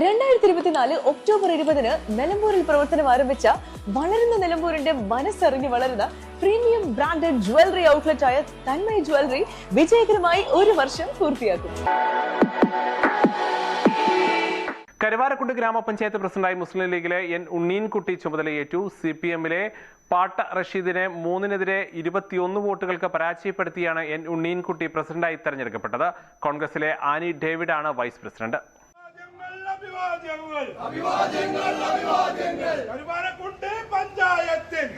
രണ്ടായിരത്തി ഇരുപത്തിനാല് ഒക്ടോബർ ഇരുപതിന് നിലമ്പൂരിൽ പ്രവർത്തനം ആരംഭിച്ച വളരുന്ന നിലമ്പൂരിന്റെ മനസ്സറിഞ്ഞ് വളരുന്ന പ്രീമിയം ബ്രാൻഡഡ് ജ്വല്ലറി ഔട്ട്ലെറ്റ് ആയ തന്മയ ജ്വല്ലറി വിജയകരമായി ഒരു വർഷം പൂർത്തിയാക്കും. കരുവാരക്കുണ്ട് ഗ്രാമപഞ്ചായത്ത് പ്രസിഡന്റായി മുസ്ലിം ലീഗിലെ എൻ ഉണ്ണീൻകുട്ടി ചുമതലയേറ്റു. സി പി എമ്മിലെ പാട്ട റഷീദിനെ മൂന്നിനെതിരെ ഇരുപത്തിയൊന്ന് വോട്ടുകൾക്ക് പരാജയപ്പെടുത്തിയാണ് എൻ ഉണ്ണീൻകുട്ടി പ്രസിഡന്റായി തെരഞ്ഞെടുക്കപ്പെട്ടത്. കോൺഗ്രസിലെ ആനി ഡേവിഡാണ് വൈസ് പ്രസിഡന്റ്. അഭിവാദ്യങ്ങൾ. അഭിവാദ്യങ്ങൾ അഭിവാദ്യങ്ങൾ. കരുവാരക്കുണ്ട് പഞ്ചായത്തിൽ.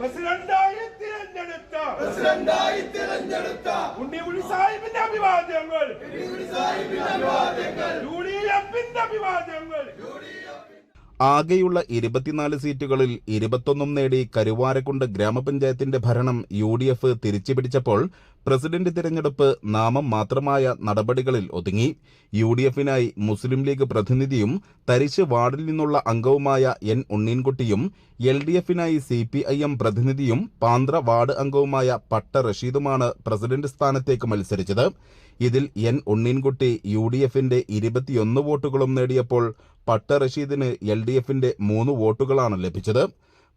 പ്രസിഡന്റായി തിരഞ്ഞെടുത്ത. പ്രസിഡന്റായി തിരഞ്ഞെടുത്ത. ഉണ്ണി ഉണ്ണി സാഹിബിന്റെ അഭിവാദ്യങ്ങൾ. യു ഡി എഫിന്റെ അഭിവാദ്യങ്ങൾ. ആകെയുള്ള ഇരുപത്തിനാല് സീറ്റുകളിൽ ഇരുപത്തൊന്നും നേടി കരുവാരക്കുണ്ട് ഗ്രാമപഞ്ചായത്തിന്റെ ഭരണം യു ഡി എഫ് തിരിച്ചുപിടിച്ചപ്പോൾ പ്രസിഡന്റ് തിരഞ്ഞെടുപ്പ് നാമം മാത്രമായ നടപടികളിൽ ഒതുങ്ങി. യു ഡി എഫിനായി മുസ്ലിം ലീഗ് പ്രതിനിധിയും തരിശ് വാർഡിൽ നിന്നുള്ള അംഗവുമായ എൻ ഉണ്ണീൻകുട്ടിയും എൽ ഡി എഫിനായി സി പി ഐ എം പ്രതിനിധിയും പാന്ത്ര വാർഡ് അംഗവുമായ പട്ട റഷീദുമാണ് പ്രസിഡന്റ് സ്ഥാനത്തേക്ക് മത്സരിച്ചത്. ഇതിൽ എൻ ഉണ്ണീൻകുട്ടി യു ഡി എഫിന്റെ ഇരുപത്തിയൊന്ന് വോട്ടുകളും നേടിയപ്പോൾ പട്ട റഷീദിന് എൽ ഡി എഫിന്റെ മൂന്ന് വോട്ടുകളാണ് ലഭിച്ചത്.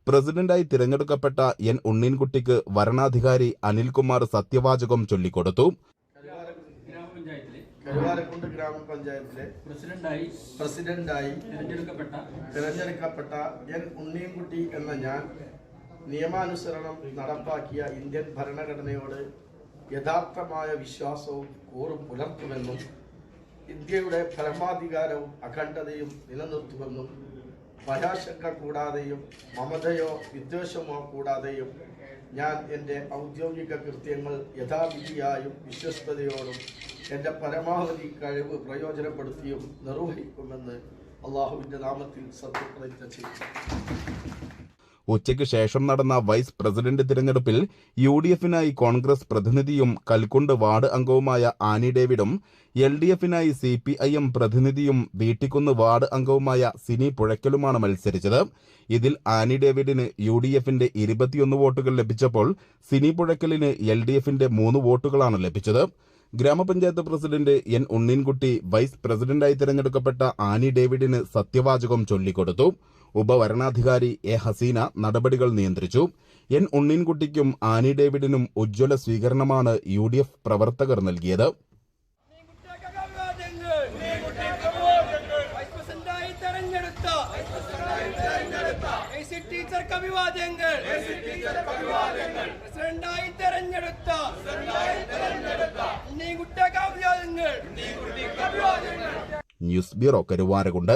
പ്രസിഡന്റായി തിരഞ്ഞെടുക്കപ്പെട്ട എൻ ഉണ്ണീൻകുട്ടിക്ക് വരണാധികാരി അനിൽകുമാർ സത്യവാചകം ചൊല്ലിക്കൊടുത്തു. ഗ്രാമപഞ്ചായത്തിലെ കരുവാരക്കുണ്ട് ഗ്രാമപഞ്ചായത്തിലെ പ്രസിഡന്റായി പ്രസിഡന്റായി തിരഞ്ഞെടുക്കപ്പെട്ട തിരഞ്ഞെടുക്കപ്പെട്ട എൻ ഉണ്ണിയൻകുട്ടി എന്ന ഞാൻ നിയമാനുസരണം നടപ്പാക്കിയ ഇന്ത്യൻ ഭരണഘടനയോട് യഥാർത്ഥമായ വിശ്വാസവും കൂറും പുലർത്തുമെന്നും ഇന്ത്യയുടെ പരമാധികാരവും അഖണ്ഡതയും നിലനിർത്തുമെന്നും ഭയാശങ്ക കൂടാതെയും മമതയോ വിദ്വേഷമോ കൂടാതെയും ഞാൻ എന്റെ ഔദ്യോഗിക കൃത്യങ്ങൾ യഥാവിധിയായും വിശ്വസ്തയോടും എന്റെ പരമാവധി കഴിവ് പ്രയോജനപ്പെടുത്തിയും നിർവഹിക്കുമെന്ന് അള്ളാഹുവിന്റെ നാമത്തിൽ സത്യപ്രതിജ്ഞ ചെയ്തു. ഉച്ചയ്ക്ക് ശേഷം നടന്ന വൈസ് പ്രസിഡന്റ് തിരഞ്ഞെടുപ്പിൽ യു ഡി എഫിനായി കോൺഗ്രസ് പ്രതിനിധിയും കൽക്കുണ്ട് വാർഡ് അംഗവുമായ ആനി ഡേവിഡും എൽ ഡി എഫിനായി സി പി ഐ എം പ്രതിനിധിയും വീട്ടിക്കുന്ന് വാർഡ് അംഗവുമായ സിനി പുഴയ്ക്കലുമാണ് മത്സരിച്ചത്. ഇതിൽ ആനി ഡേവിഡിന് യു ഡി എഫിന്റെ ഇരുപത്തിയൊന്ന് വോട്ടുകൾ ലഭിച്ചപ്പോൾ സിനി പുഴയ്ക്കലിന് എൽ ഡി എഫിന്റെ മൂന്ന് വോട്ടുകളാണ് ലഭിച്ചത്. ഗ്രാമപഞ്ചായത്ത് പ്രസിഡന്റ് എൻ ഉണ്ണീൻകുട്ടി വൈസ് പ്രസിഡന്റായി തിരഞ്ഞെടുക്കപ്പെട്ട ആനി ഡേവിഡിന് സത്യവാചകം ചൊല്ലിക്കൊടുത്തു. ഉപവരണാധികാരി എ ഹസീന നടപടികൾ നിയന്ത്രിച്ചു. എൻ ഉണ്ണീൻകുട്ടിക്കും ആനി ഡേവിഡിനും ഉജ്ജ്വല സ്വീകരണമാണ് യു ഡി എഫ് പ്രവർത്തകർ നൽകിയത്. News bureau Karuvarakundu.